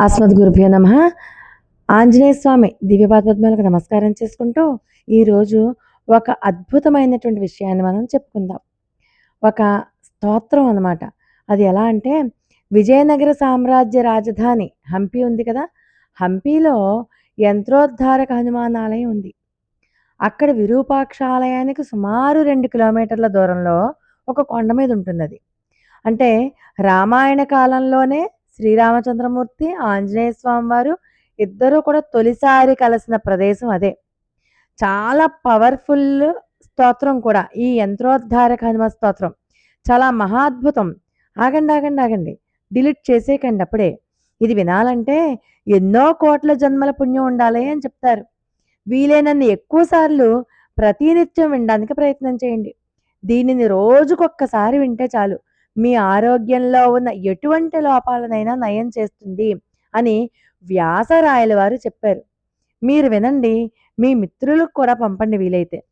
అస్మద్ గురుభ్యో నమ. ఆంజనేయ స్వామి దివ్యపాదపద్మాలకు నమస్కారం చేసుకుంటూ ఈరోజు ఒక అద్భుతమైనటువంటి విషయాన్ని మనం చెప్పుకుందాం. ఒక స్తోత్రం అన్నమాట. అది ఎలా అంటే విజయనగర సామ్రాజ్య రాజధాని హంపి ఉంది కదా? హంపిలో యంత్రోద్ధారక హనుమానాలయం ఉంది. అక్కడ విరూపాక్ష ఆలయానికి సుమారు రెండు కిలోమీటర్ల దూరంలో ఒక కొండ మీద ఉంటుంది అది అంటే రామాయణ కాలంలోనే శ్రీరామచంద్రమూర్తి ఆంజనేయ స్వామి వారు కూడా తొలిసారి కలిసిన ప్రదేశం అదే. చాలా పవర్ఫుల్ స్తోత్రం కూడా ఈ యంత్రోద్ధారక హనుమ స్తోత్రం. చాలా మహాద్భుతం. ఆగండి ఆగండి ఆగండి. డిలీట్ చేసేయకండి అప్పుడే. ఇది వినాలంటే ఎన్నో కోట్ల జన్మల పుణ్యం ఉండాలి అని చెప్తారు. వీలైనన్ని ఎక్కువసార్లు ప్రతినిత్యం వినడానికి ప్రయత్నం చేయండి. దీనిని రోజుకొక్కసారి వింటే చాలు. మీ ఆరోగ్యంలో ఉన్న ఎటువంటి లోపాలనైనా నయం చేస్తుంది అని వ్యాసరాయల వారు చెప్పారు. మీరు వినండి మీ మిత్రులకు కూడా పంపండి వీలైతే.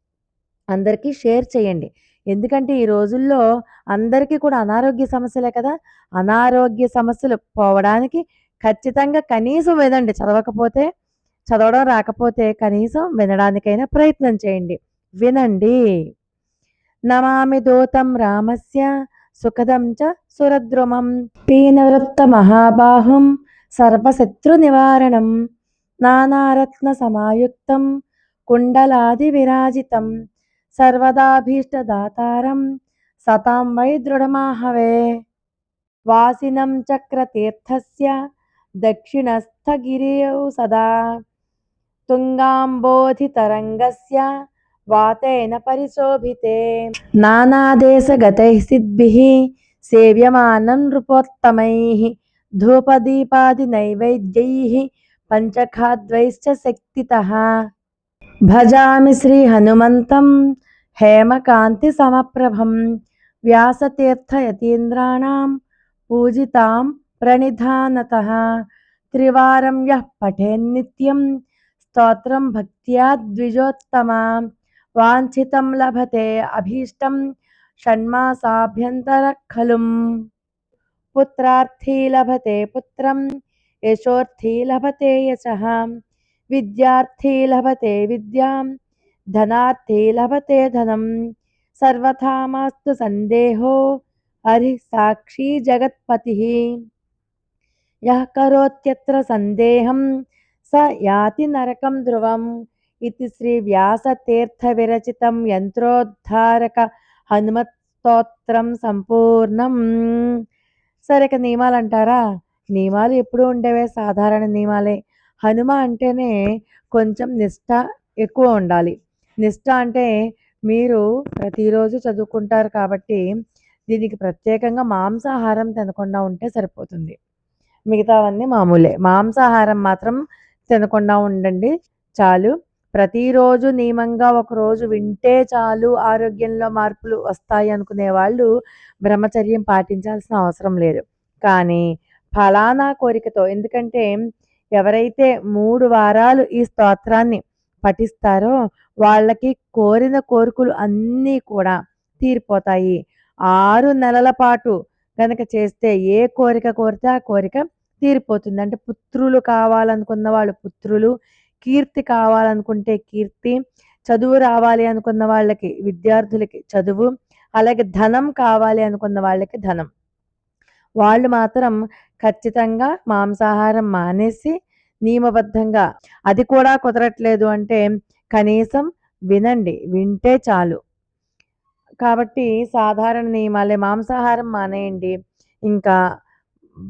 అందరికీ షేర్ చేయండి. ఎందుకంటే ఈ రోజుల్లో అందరికీ కూడా అనారోగ్య సమస్యలే కదా. అనారోగ్య సమస్యలు పోవడానికి ఖచ్చితంగా కనీసం వినండి. చదవకపోతే చదవడం రాకపోతే కనీసం వినడానికైనా ప్రయత్నం చేయండి. వినండి. నమామి దూతం రామస్య సుఖదం చ సురద్రుమం. పీనవృత్త మహాబాహుం సర్వశత్రు నివారణం నానారత్న సమాయుక్తం కుండలాది విరాజితం సర్వదాభీష్టదాతారం సతాం వై దృఢమాహవే. వాసినం చక్రతీర్థస్య దక్షిణస్థగిరియౌ సదా. తుంగాంబోధితరంగస్య वातेन परिशोभिते। नानादेशगतैः सिद्भिः सेव्यमानं नृपोत्तमैः, धूपदीपादिनैवेद्यैः, पञ्चखाद्वैश्च शक्तितः। भजामि श्रीहनुमन्तं, हेमकान्तिसमप्रभं, व्यासतीर्थयतीन्द्राणां पूजितां प्रणिधानतः। त्रिवारं यः पठेन्नित्यं, स्तोत्रं भक्त्या द्विजोत्तमाम् वाञ्छितं लभते, अभीष्ट षण्मासाभ्यंतर खलु पुत्रार्थी लभते पुत्र, यशोर्थी लभते यश। विद्यार्थी लभते विद्या, धनार्थी लभते धनम सर्वथा मास्तु सन्देहो, हरि साक्षी जगत्पति। यः करोत्यत्र सन्देहं, स याति नरकं ध्रुवम। ఇది శ్రీ వ్యాసతీర్థ విరచితం యంత్రోద్ధారక హనుమత్ స్తోత్రం సంపూర్ణం సరే ఇక నియమాలు అంటారా? నియమాలు ఎప్పుడూ ఉండేవే సాధారణ నియమాలే. హనుమ అంటేనే కొంచెం నిష్ట ఎక్కువ ఉండాలి. నిష్ట అంటే మీరు ప్రతిరోజు చదువుకుంటారు కాబట్టి దీనికి ప్రత్యేకంగా మాంసాహారం తినకుండా ఉంటే సరిపోతుంది. మిగతావన్నీ మామూలే. మాంసాహారం మాత్రం తినకుండా ఉండండి. చాలు. ప్రతిరోజు నియమంగా ఒకరోజు వింటే చాలు ఆరోగ్యంలో మార్పులు వస్తాయి అనుకునే వాళ్ళు బ్రహ్మచర్యం పాటించాల్సిన అవసరం లేదు. కానీ ఫలానా కోరికతో ఎందుకంటే ఎవరైతే మూడు వారాలు ఈ స్తోత్రాన్ని పఠిస్తారో వాళ్ళకి కోరిన కోరికలు అన్నీ కూడా తీరిపోతాయి. ఆరు నెలల పాటు కనుక చేస్తే ఏ కోరిక కోరితే ఆ కోరిక తీరిపోతుంది. అంటే పుత్రులు కావాలనుకున్న వాళ్ళు పుత్రులు కీర్తి కావాలనుకుంటే కీర్తి చదువు రావాలి అనుకున్న వాళ్ళకి విద్యార్థులకి చదువు అలాగే ధనం కావాలి అనుకున్న వాళ్ళకి ధనం. వాళ్ళు మాత్రం ఖచ్చితంగా మాంసాహారం మానేసి నియమబద్ధంగా అది కూడా కుదరట్లేదు అంటే కనీసం వినండి వింటే చాలు. కాబట్టి సాధారణ నియమాలే మాంసాహారం మానేయండి ఇంకా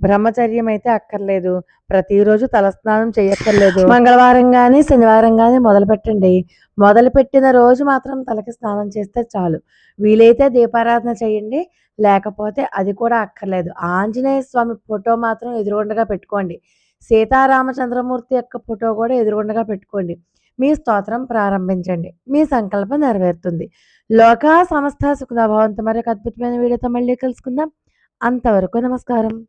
బ్రహ్మచర్యం అయితే అక్కర్లేదు. ప్రతిరోజు తలస్నానం చేయక్కర్లేదు. మంగళవారం కానీ శనివారం కానీ మొదలు పెట్టండి మొదలుపెట్టిన రోజు మాత్రం తలకి స్నానం చేస్తే చాలు. వీలైతే దీపారాధన చేయండి. లేకపోతే అది కూడా అక్కర్లేదు. ఆంజనేయ స్వామి ఫోటో మాత్రం ఎదురుగుండగా పెట్టుకోండి. సీతారామచంద్రమూర్తి యొక్క ఫోటో కూడా ఎదురుగుండగా పెట్టుకోండి. మీ స్తోత్రం ప్రారంభించండి. మీ సంకల్పం నెరవేరుతుంది. లోకా సమస్త సుఖభావంతో మరొక అద్భుతమైన వీడియోతో మళ్ళీ కలుసుకుందాం. అంతవరకు నమస్కారం.